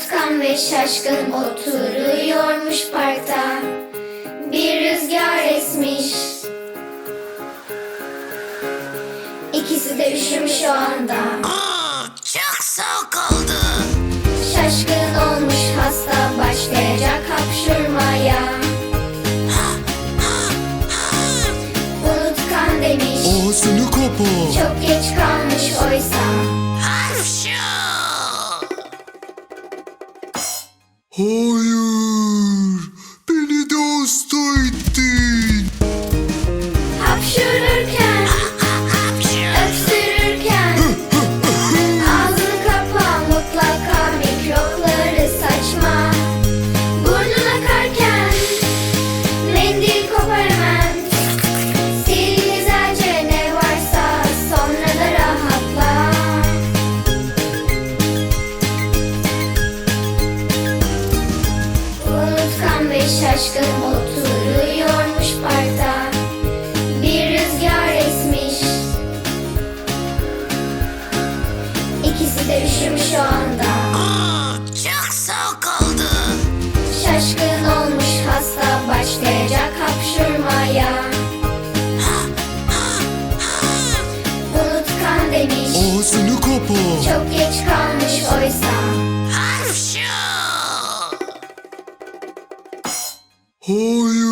Unutkan ve şaşkın oturuyormuş parkta. Bir rüzgar esmiş. İkisi de üşümüş o anda. Aa, çok soğuk oldu. Şaşkın olmuş hasta başlayacak hapşurmaya. Unutkan demiş. Ağzını kapa. Çok geç kalmış oysa Who you? Şaşkın oturuyormuş parkta. Bir rüzgar esmiş. İkisi de üşümüş o anda Who you